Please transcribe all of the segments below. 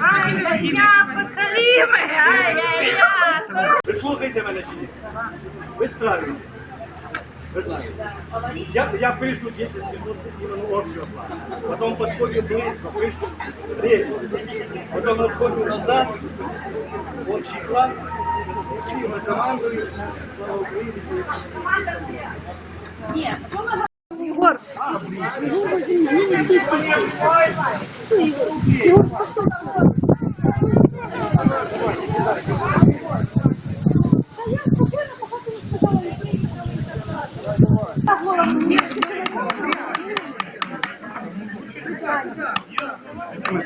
Ай, меня подхалимы, ай-яй-яй. Ви слухаєте мене чи ні? Ви справитесь. Ви знаєте. Я, я пишу 10 секунд именно общего плана. Потом подходю близко, пишу резко. Потом отходжу назад, общий план. І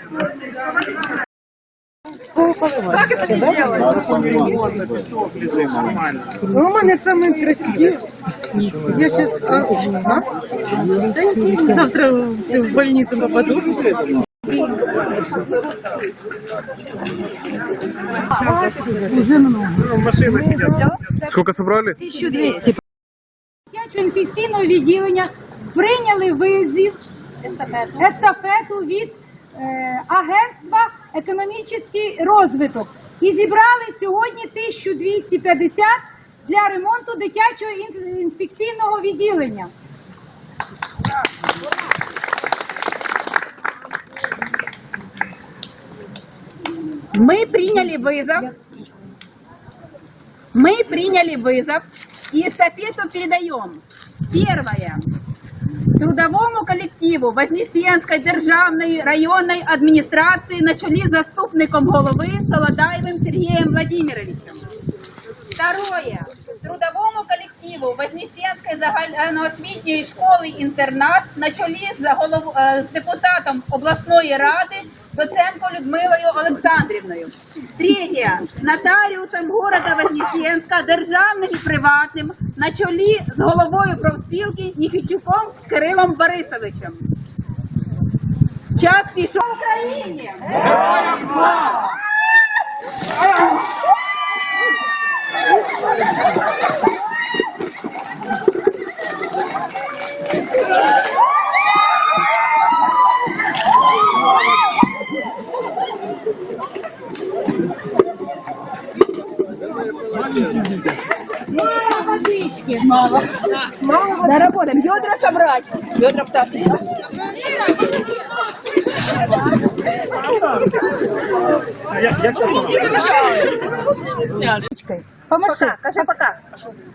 всі ми командою. Слава Україні! Ну, у мене саме красиві. Я сейчас... А, а? Завтра в больницу попаду. Сколько собрали? 1200. Дитячого інфекційного відділення прийняли визів естафету від е, агентства економічний розвиток і зібрали сьогодні 1250 для ремонту дитячого інф- інфекційного відділення. Мы приняли вызов. Мы приняли вызов и эстафету передаем. Первое. Трудовому колективу Вознесенської державної районної адміністрації на чолі з заступником голови Солодаєвим Сергієм Владимировичем. Второе. Трудовому колективу Вознесенської загальноосвітньої школи-інтернат на чолі з, голов... е, з депутатом обласної ради Доценко Людмилою Олександрівною. Третє. Нотаріусом города Вознесенська, державним і приватним, на чолі з головою профспілки Ніхічуком Кирилом Борисовичем. Час пішов в Да Доработаем. Ведра собрать. Ведра пташки. Помаши. Пока.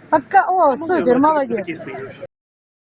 Пока. О, супер, молодець.